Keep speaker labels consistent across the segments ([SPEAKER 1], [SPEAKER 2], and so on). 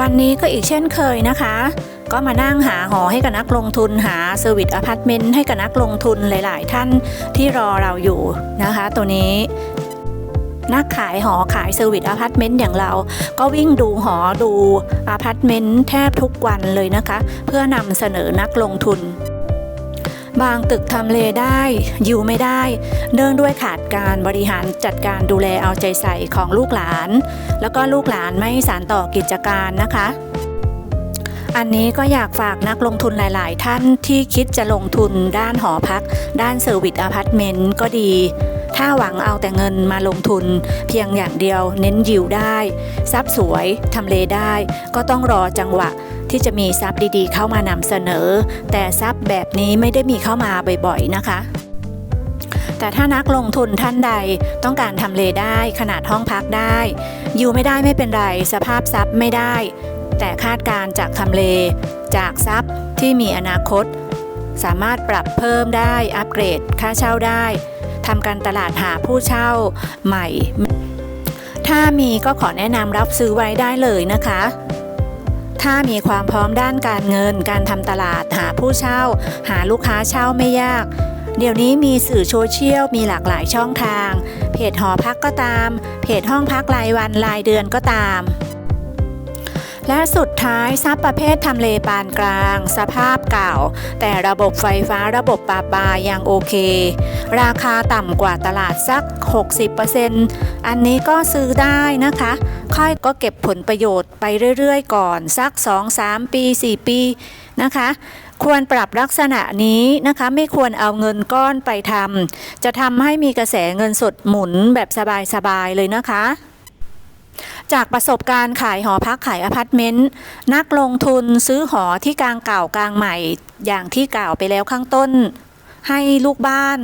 [SPEAKER 1] วันนี้ก็อีกเช่นเคยนะคะ ก็มานั่งหาหอให้กับนักลงทุนหาเซอร์วิสอพาร์ตเมนต์ให้กับนักลงทุนหลาย ๆ ท่านที่รอเราอยู่นะคะ ตัวนี้นักขายหอขายเซอร์วิสอพาร์ตเมนต์อย่างเรา ก็วิ่งดูหอดูอพาร์ตเมนต์แทบทุกวันเลยนะคะ เพื่อนำเสนอนักลงทุน บางตึกทำเลได้อยู่ไม่ได้ เนื่องด้วยขาดการบริหารจัดการดูแลเอาใจใส่ของลูกหลาน แล้วก็ลูกหลานไม่สานต่อกิจการนะคะ อันนี้ก็อยากฝากนักลงทุนหลาย ๆ ท่านที่คิดจะลงทุนด้านหอพัก ด้านเซอร์วิสอพาร์ตเมนต์ก็ดีถ้าหวังเอาแต่เงินมาลงทุน เพียงอย่างเดียวเน้นยิวได้ ทรัพย์สวยทำเลได้ ก็ต้องรอจังหวะ ที่จะมีทรัพย์ดีๆ เข้ามานำเสนอ แต่ทรัพย์แบบนี้ไม่ได้มีเข้ามาบ่อยๆนะคะแต่ถ้านักลงทุนท่านใดต้องการทำเลได้ขนาดห้องพักได้ อยู่ไม่ได้ไม่เป็นไร สภาพทรัพย์ไม่ได้ แต่คาดการจากทำเล จากทรัพย์ที่มีอนาคต สามารถปรับเพิ่มได้อัปเกรดค่าเช่าได้ทำการตลาดหาผู้เช่าใหม่ ถ้ามีก็ขอแนะนำรับซื้อไว้ได้เลยนะคะ ถ้ามีความพร้อมด้านการเงิน การทำตลาด หาผู้เช่า หาลูกค้าเช่าไม่ยาก เดี๋ยวนี้มีสื่อโซเชียลมีหลากหลายช่องทาง เพจหอพักก็ตาม เพจห้องพักรายวันรายเดือนก็ตาม และสุดท้ายทรัพย์ประเภททำเลปานกลาง สภาพเก่า แต่ระบบไฟฟ้าระบบปาปายังโอเค ราคาต่ำกว่าตลาดสัก 60%อันนี้ก็ซื้อได้นะคะ ค่อยก็เก็บผลประโยชน์ไปเรื่อยๆ ก่อนสัก 2-3 ปี 4 ปีนะคะควรปรับลักษณะนี้นะคะไม่ควรเอาเงินก้อนไปทำจะทำให้มีกระแสเงินสดหมุนแบบสบายๆเลยนะคะ จากประสบการณ์ขายหอพักขายอพาร์ตเมนต์นักลงทุนซื้อหอที่กลางเก่ากลางใหม่ อย่างที่กล่าวไปแล้วข้างต้น ให้ลูกบ้าน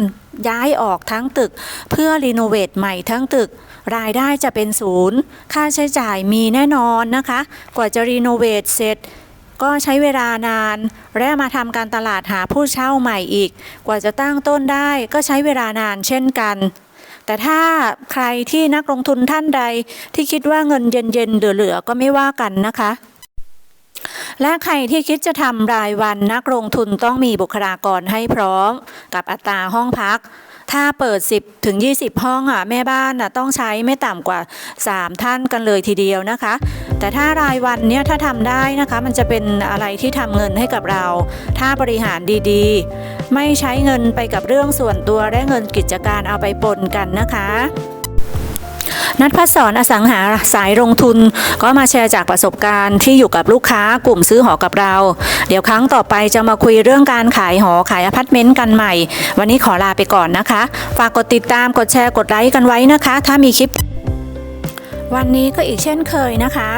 [SPEAKER 1] ย้ายออกทั้งตึก เพื่อรีโนเวทใหม่ทั้งตึก รายได้จะเป็นศูนย์ ค่าใช้จ่ายมีแน่นอนนะคะ กว่าจะรีโนเวทเสร็จก็ใช้เวลานาน และมาทำการตลาดหาผู้เช่าใหม่อีก กว่าจะตั้งต้นได้ก็ใช้เวลานานเช่นกัน แต่ถ้าใครที่นักลงทุนท่านใดที่คิดว่าเงินเย็นๆเหลือๆก็ไม่ว่ากันนะคะและใครที่คิดจะทำรายวันนักลงทุนต้องมีบุคลากรให้พร้อม กับอัตราห้องพัก ถ้าเปิด 10ถึง20 ห้องอะแม่บ้านอะต้องใช้ไม่ต่ำกว่า 3 ท่านกันเลยทีเดียวนะคะ แต่ถ้ารายวันเนี่ยถ้าทำได้นะคะมันจะเป็นอะไรที่ทำเงินให้กับเรา ถ้าบริหารดีๆ ไม่ใช้เงินไปกับเรื่องส่วนตัวและเงินกิจการเอาไปปนกันนะคะ นัดพัฒสอนอสังหาสายลงทุน ก็มาแชร์จากประสบการณ์ที่อยู่กับลูกค้ากลุ่มซื้อหอกับเรา เดี๋ยวครั้งต่อไปจะมาคุยเรื่องการขายหอขายอพาร์ตเมนต์กันใหม่ วันนี้ขอลาไปก่อนนะคะ ฝากกดติดตามกดแชร์กดไลค์กันไว้นะคะ ถ้ามีคลิป วันนี้ก็อีกเช่นเคยนะคะ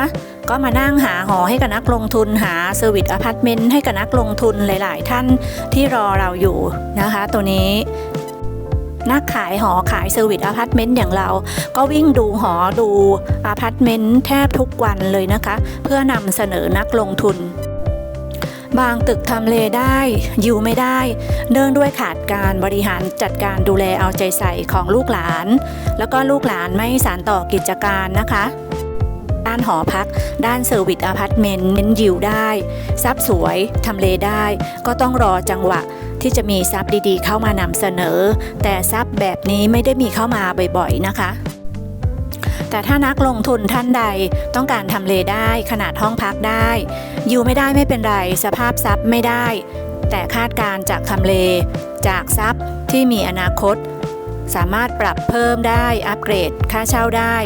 [SPEAKER 1] ก็มานั่งหาหอให้กับนักลงทุนหาเซอร์วิสอพาร์ตเมนต์ให้กับนักลงทุนหลาย ๆ ท่านที่รอเราอยู่นะคะ ตัวนี้ นักขายหอขายเซอร์วิสอพาร์ตเมนต์อย่างเรา ก็วิ่งดูหอดูอพาร์ตเมนต์แทบทุกวันเลยนะคะ เพื่อนำเสนอนักลงทุน บางตึกทำเลได้อยู่ไม่ได้ เนื่องด้วยขาดการบริหารจัดการดูแลเอาใจใส่ของลูกหลาน แล้วก็ลูกหลานไม่สานต่อกิจการนะคะ ด้านหอพัก ด้านเซอร์วิสอพาร์ตเมนต์เน้นยิวได้ทรัพย์สวยทำเลได้ ก็ต้องรอจังหวะที่จะมีทรัพย์ดีๆ เข้ามานำเสนอ แต่ทรัพย์แบบนี้ไม่ได้มีเข้ามาบ่อยๆนะคะแต่ถ้านักลงทุนท่านใดต้องการทำเลได้ขนาดห้องพักได้ อยู่ไม่ได้ไม่เป็นไร สภาพทรัพย์ไม่ได้ แต่คาดการจากทำเล จากทรัพย์ที่มีอนาคต สามารถปรับเพิ่มได้อัปเกรดค่าเช่าได้